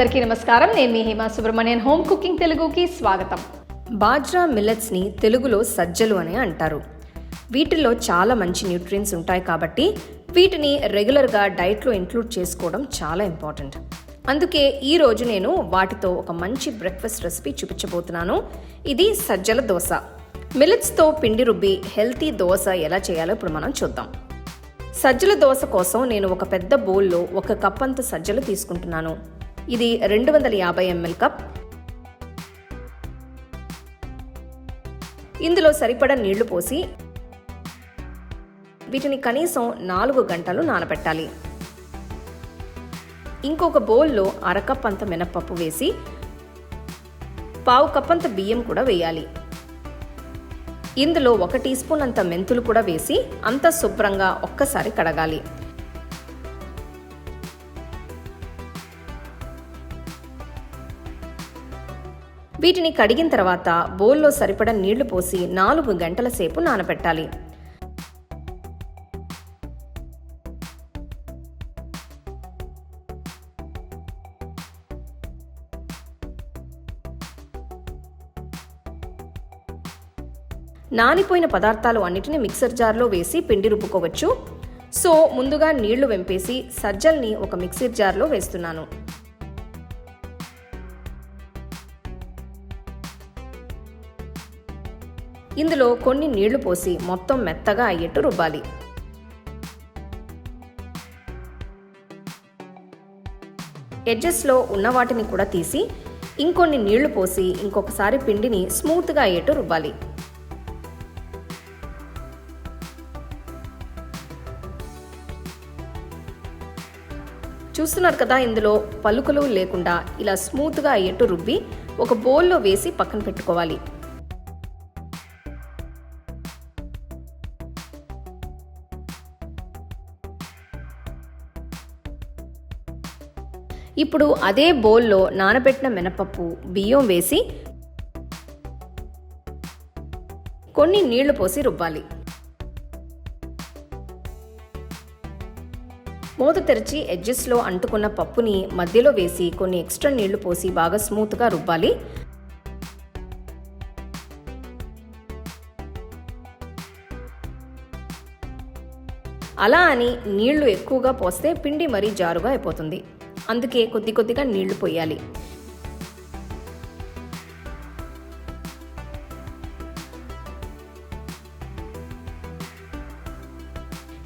అందరికీ నమస్కారం. నేను మీ హేమా సుబ్రహ్మణ్యన్. హోమ్ కుకింగ్ తెలుగుకి స్వాగతం. బాజ్రా మిల్లెట్స్ని తెలుగులో సజ్జలు అని అంటారు. వీటిల్లో చాలా మంచి న్యూట్రియన్స్ ఉంటాయి కాబట్టి వీటిని రెగ్యులర్గా డైట్లో ఇంక్లూడ్ చేసుకోవడం చాలా ఇంపార్టెంట్. అందుకే ఈ రోజు నేను వాటితో ఒక మంచి బ్రేక్ఫాస్ట్ రెసిపీ చూపించబోతున్నాను. ఇది సజ్జల దోశ. మిల్లెట్స్తో పిండి రుబ్బి హెల్తీ దోశ ఎలా చేయాలో ఇప్పుడు మనం చూద్దాం. సజ్జల దోశ కోసం నేను ఒక పెద్ద బౌల్లో ఒక కప్ అంత సజ్జలు తీసుకుంటున్నాను. ఇది రెండు వందల యాభై ఎంఎల్ కప్. ఇందులో సరిపడా నీళ్ళు పోసి వీటిని కనీసం నాలుగు గంటలు నానబెట్టాలి. ఇంకొక బౌల్లో అరకప్ అంత మినప్పప్పు వేసి పావు కప్ అంత బియ్యం కూడా వేయాలి. ఇందులో ఒక టీ స్పూన్ అంత మెంతులు కూడా వేసి అంత శుభ్రంగా ఒక్కసారి కడగాలి. వీటిని కడిగిన తర్వాత బౌల్లో సరిపడ నీళ్ళు పోసి నాలుగు గంటల సేపు నానబెట్టాలి. నానిపోయిన పదార్థాలు అన్నిటిని మిక్సర్ జార్లో వేసి పిండి రుబ్బుకోవచ్చు. సో ముందుగా నీళ్ళు వెంపేసి సజ్జల్ని ఒక మిక్సర్ జార్లో వేస్తున్నాను. ఇందులో కొన్ని నీళ్ళు పోసి మొత్తం మెత్తగా అయ్యేట్టు రుబ్బాలి. ఎడ్జెస్లో ఉన్న వాటిని కూడా తీసి ఇంకొన్ని నీళ్ళు పోసి ఇంకొకసారి పిండిని స్మూత్గా అయ్యేట్టు రుబ్బాలి. చూస్తున్నారు కదా ఇందులో పలుకులు లేకుండా ఇలా స్మూత్గా అయ్యేట్టు రుబ్బి ఒక బౌల్లో వేసి పక్కన పెట్టుకోవాలి. ఇప్పుడు అదే బౌల్లో నానబెట్టిన మినపప్పు బియ్యం వేసి కొన్ని నీళ్ళు పోసి రుబ్బాలి. మూత తెరిచి ఎడ్జెస్లో అంటుకున్న పప్పుని మధ్యలో వేసి కొన్ని ఎక్స్ట్రా నీళ్ళు పోసి బాగా స్మూత్గా రుబ్బాలి. అలా అని నీళ్ళు ఎక్కువగా పోస్తే పిండి మరీ జారుగా అయిపోతుంది. అందుకే కొద్ది కొద్దిగా నీళ్ళు పోయాలి.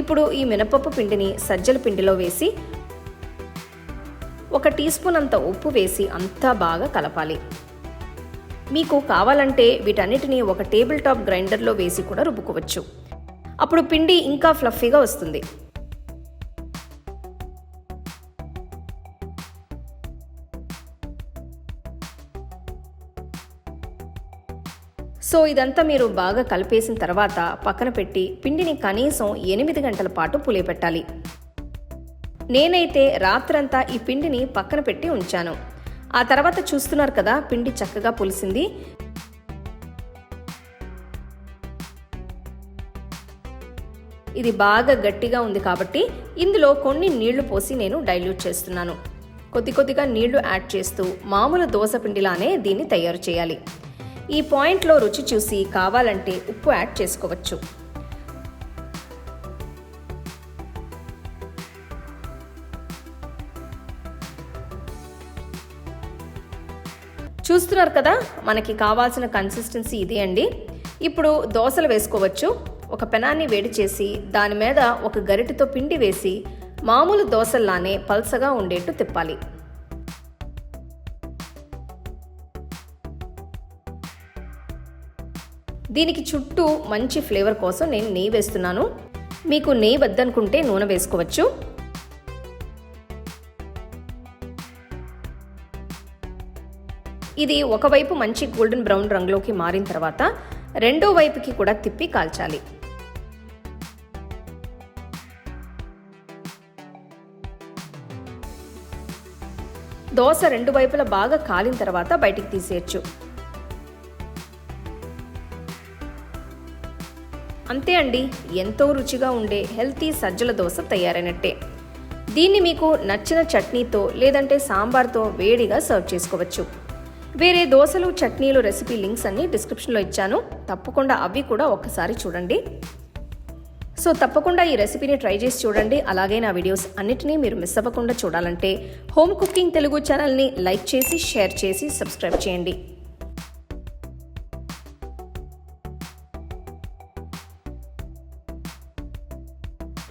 ఇప్పుడు ఈ మినపప్పు పిండిని సజ్జల పిండిలో వేసి ఒక టీ స్పూన్ అంత ఉప్పు వేసి అంతా బాగా కలపాలి. మీకు కావాలంటే వీటన్నిటిని ఒక టేబుల్ టాప్ గ్రైండర్లో వేసి కూడా రుబ్బుకోవచ్చు. అప్పుడు పిండి ఇంకా ఫ్లఫీగా వస్తుంది. సో ఇదంతా మీరు బాగా కలిపేసిన తర్వాత పక్కన పెట్టి పిండిని కనీసం ఎనిమిది గంటల పాటు పులియపెట్టాలి నేనైతే రాత్రంతా ఈ పిండిని పక్కన పెట్టి ఉంచాను. ఆ తర్వాత చూస్తున్నారు కదా పిండి చక్కగా పులిసింది. ఇది బాగా గట్టిగా ఉంది కాబట్టి ఇందులో కొన్ని నీళ్ళు పోసి నేను డైల్యూట్ చేస్తున్నాను. కొద్ది కొద్దిగా నీళ్ళు యాడ్ చేస్తూ మామూలు దోశ పిండిలానే దీన్ని తయారు చేయాలి. ఈ పాయింట్లో రుచి చూసి కావాలంటే ఉప్పు యాడ్ చేసుకోవచ్చు. చూస్తున్నారు కదా మనకి కావాల్సిన కన్సిస్టెన్సీ ఇదే అండి. ఇప్పుడు దోశలు వేసుకోవచ్చు. ఒక పెనాన్ని వేడి చేసి దాని మీద ఒక గరిటెతో పిండి వేసి మామూలు దోశల్లానే పల్సగా ఉండేట్టు తిప్పాలి. దీనికి చుట్టూ మంచి ఫ్లేవర్ కోసం నేను నెయ్యి వేస్తున్నాను. మీకు నెయ్యి వద్దనుకుంటే నూనె వేసుకోవచ్చు. ఇది ఒకవైపు మంచి గోల్డెన్ బ్రౌన్ రంగులోకి మారిన తర్వాత రెండో వైపుకి కూడా తిప్పి కాల్చాలి. దోశ రెండు వైపులా బాగా కాలిన తర్వాత బయటికి తీసేయచ్చు. అంతే అండి ఎంతో రుచిగా ఉండే హెల్తీ సజ్జల దోశ తయారైనట్టే. దీన్ని మీకు నచ్చిన చట్నీతో లేదంటే సాంబార్తో వేడిగా సర్వ్ చేసుకోవచ్చు. వేరే దోశలు చట్నీలు రెసిపీ లింక్స్ అన్ని డిస్క్రిప్షన్లో ఇచ్చాను. తప్పకుండా అవి కూడా ఒక్కసారి చూడండి. సో తప్పకుండా ఈ రెసిపీని ట్రై చేసి చూడండి. అలాగే నా వీడియోస్ అన్నిటినీ మీరు మిస్ అవ్వకుండా చూడాలంటే హోమ్ కుకింగ్ తెలుగు ఛానల్ని లైక్ చేసి షేర్ చేసి సబ్స్క్రైబ్ చేయండి.